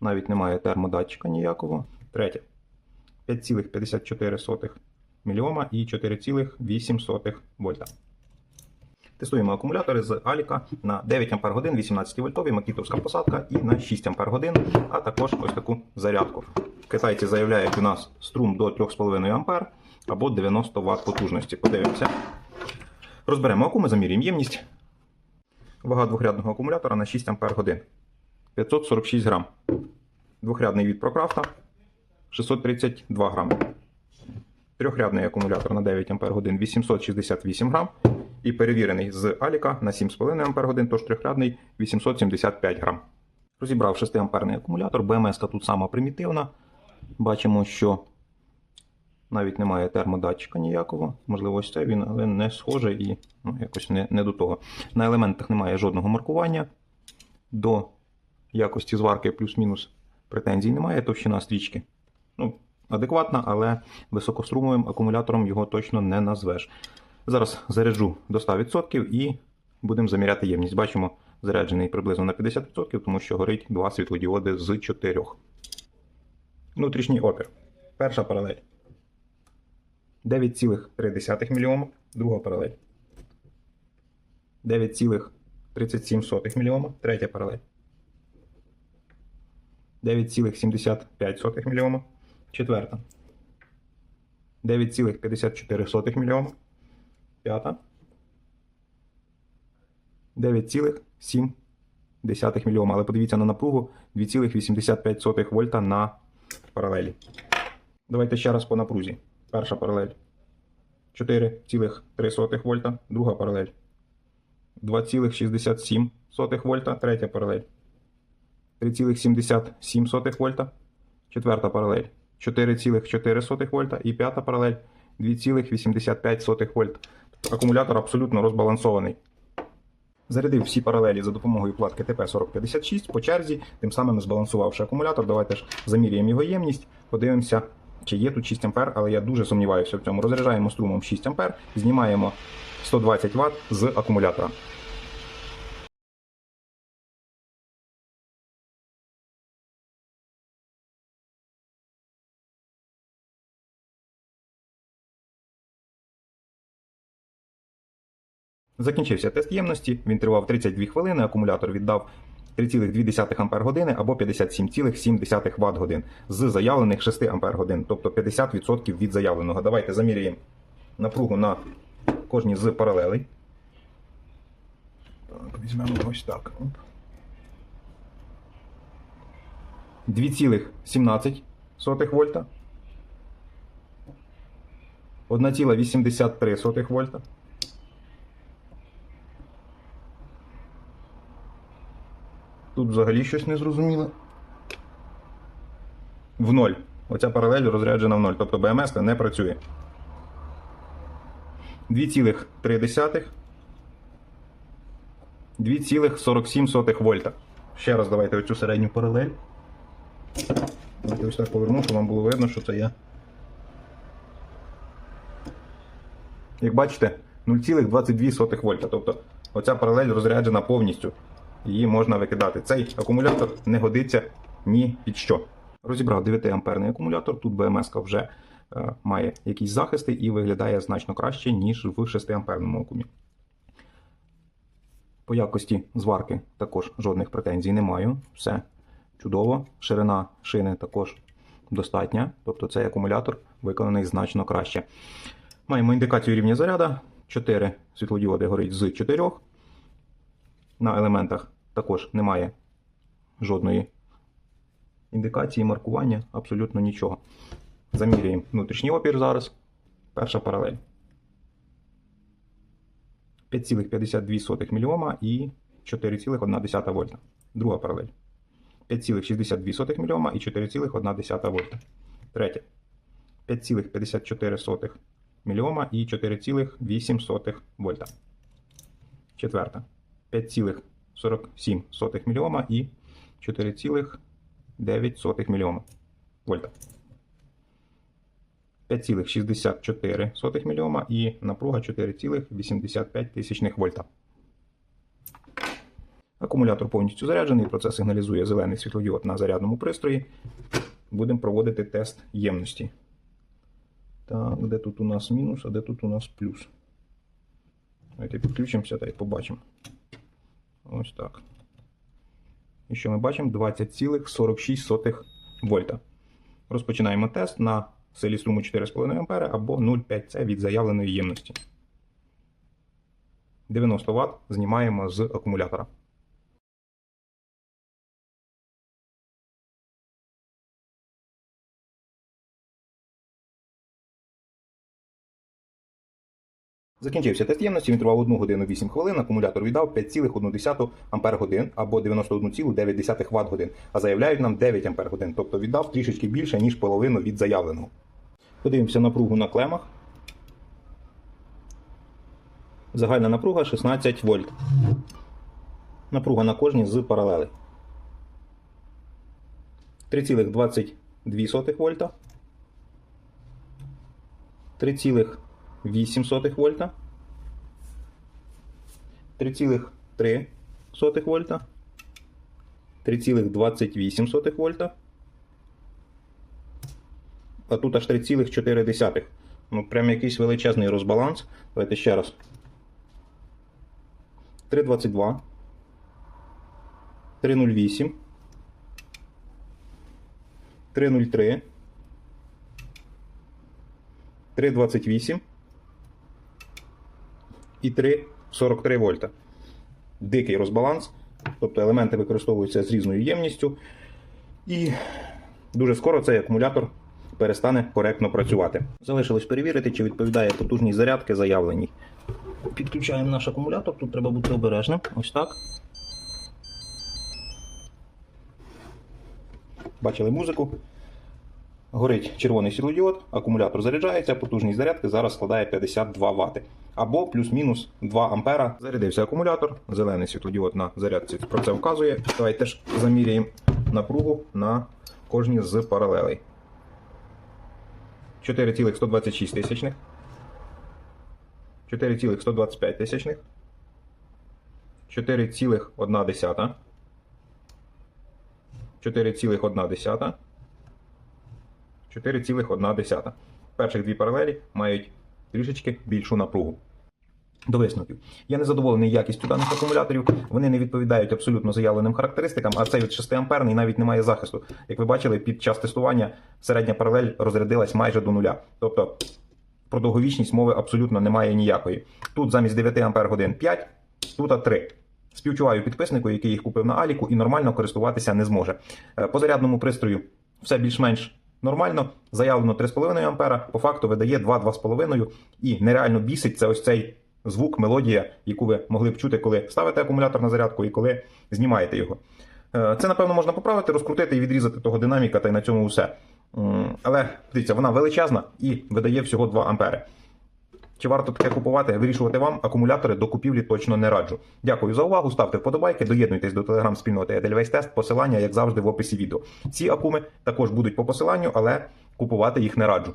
Навіть немає термодатчика ніякого. Третє. 5,54 мільйома і 4,8 вольта. Тестуємо акумулятори з Аліка на 9 Ах 18 вольтові макітовська посадка і на 6 Ах, а також ось таку зарядку. Китайці заявляють у нас струм до 3,5 А або 90 Вт потужності. Подивимося. Розберемо акуми, замірюємо ємність. Вага двохрядного акумулятора на 6 Ах 546 грам. Двохрядний від ProCraft 632 грам. Трьохрядний акумулятор на 9 Ах 868 грам. І перевірений з Аліка на 7,5 Ах, тож трьохрядний 875 грам. Розібрав 6 амперний акумулятор. БМС тут сама примітивна. Бачимо, що навіть немає термодатчика ніякого. Можливо, ось це він, але не схоже і ну, якось не, не до того. На елементах немає жодного маркування. До якості зварки плюс-мінус претензій немає. Товщина стрічки ну, адекватна, але високострумовим акумулятором його точно не назвеш. Зараз заряджу до 100% і будемо заміряти ємність. Бачимо, заряджений приблизно на 50%, тому що горить два світлодіоди з 4. Внутрішній опір. Перша паралель. 9,3 мільйома. Друга паралель. 9,37 мільйома. Третя паралель. 9,75 мільйома. Четверта. 9,54 мільйома. П'ята. 9,7 мільйома. Але подивіться на напругу 2,85 вольта на паралелі. Давайте ще раз по напрузі. Перша паралель 4,3 вольта. Друга паралель 2,67 вольта. Третя паралель 3,77 вольта. Четверта паралель 4,4 вольта. І п'ята паралель 2,85 вольт. Акумулятор абсолютно розбалансований. Зарядив всі паралелі за допомогою платки ТП-4056 по черзі, тим самим збалансувавши акумулятор. Давайте ж заміряємо його ємність, подивимося, чи є тут 6 А, але я дуже сумніваюся в цьому. Розряджаємо струмом 6 А, знімаємо 120 Вт з акумулятора. Закінчився тест ємності, він тривав 32 хвилини, акумулятор віддав 3,2 Ампер години або 57,7 Вт годин з заявлених 6 Ампер годин, тобто 50% від заявленого. Давайте заміряємо напругу на кожній з паралелей. Так, візьмемо ось так. 2,17 вольта. 1,83 вольта. Тут взагалі щось не зрозуміле. В ноль. Оця паралель розряджена в ноль. Тобто БМС не працює. 2,3. 2,47 вольта. Ще раз давайте оцю середню паралель. Давайте ось так поверну, щоб вам було видно, що це є. Як бачите, 0,22 вольта. Тобто оця паралель розряджена повністю її можна викидати. Цей акумулятор не годиться ні під що. Розібрав 9 амперний акумулятор. Тут БМС вже е, має якісь захисти і виглядає значно краще, ніж в 6 амперному акумі. По якості зварки також жодних претензій не маю. Все чудово. Ширина шини також достатня. Тобто цей акумулятор виконаний значно краще. Маємо індикацію рівня заряда. 4 світлодіоди горить з 4. На елементах також немає жодної індикації, маркування, абсолютно нічого. Замірюємо внутрішній опір зараз. Перша паралель. 5,52 мільйома і 4,1 вольта. Друга паралель. 5,62 мільйома і 4,1 вольта. Третя. 5,54 мільйома і 4,8 вольта. Четверта. 5,47 мільйома і 4,9 мільйома вольта. 5,64 мільйома і напруга 4,85 тисячних вольта. Акумулятор повністю заряджений, про це сигналізує зелений світлодіод на зарядному пристрої. Будемо проводити тест ємності. Так, де тут у нас мінус, а де тут у нас плюс. Давайте підключимося та й побачимо. Ось так. І що ми бачимо? 20,46 вольта. Розпочинаємо тест на силі струму 4,5 А або 0,5 С від заявленої ємності. 90 Вт знімаємо з акумулятора. Закінчився тест ємності, він тривав 1 годину 8 хвилин, акумулятор віддав 5,1 Ампер годин або 91,9 Вт годин, а заявляють нам 9 Ампер годин, тобто віддав трішечки більше, ніж половину від заявленого. Подивимося напругу на клемах. Загальна напруга 16 вольт. Напруга на кожній з паралелей. 3,22 вольта. 3,8 вольта. 3,3 вольта. 3,28 вольта. А тут аж 3,4. Ну, прям якийсь величезний розбаланс. Давайте ще раз. 3,22. 3,08. 3,03. 3,28 і 3,43 вольта. Дикий розбаланс, тобто елементи використовуються з різною ємністю, і дуже скоро цей акумулятор перестане коректно працювати. Залишилось перевірити, чи відповідає потужність зарядки заявленій. Підключаємо наш акумулятор, тут треба бути обережним. Ось так. Бачили музику. Горить червоний світлодіод, акумулятор заряджається, потужність зарядки зараз складає 52 Вт. Або плюс-мінус 2 ампера. Зарядився акумулятор, зелений світлодіод на зарядці про це вказує. Давайте теж заміряємо напругу на кожній з паралелей. 4,126 тисячних. 4,125 тисячних. 4,1. 4,1. 4,1. Перших дві паралелі мають трішечки більшу напругу. До висновків. Я не задоволений якістю даних акумуляторів. Вони не відповідають абсолютно заявленим характеристикам, а цей від 6 амперний навіть не має захисту. Як ви бачили, під час тестування середня паралель розрядилась майже до нуля. Тобто про довговічність мови абсолютно немає ніякої. Тут замість 9 ампер годин 5, тут 3. Співчуваю підписнику, який їх купив на Аліку і нормально користуватися не зможе. Е, По зарядному пристрою все більш-менш нормально. Заявлено 3,5 ампера, по факту видає 2-2,5 і нереально бісить це ось цей звук, мелодія, яку ви могли б чути, коли ставите акумулятор на зарядку і коли знімаєте його. Е, Це, напевно, можна поправити, розкрутити і відрізати того динаміка, та й на цьому все. Але дивіться, вона величезна і видає всього 2 ампери. Чи варто таке купувати? Вирішувати вам акумулятори до купівлі точно не раджу. Дякую за увагу. Ставте вподобайки, доєднуйтесь до телеграм-спільноти Edelweiss Test. Посилання, як завжди, в описі відео. Ці акуми також будуть по посиланню, але купувати їх не раджу.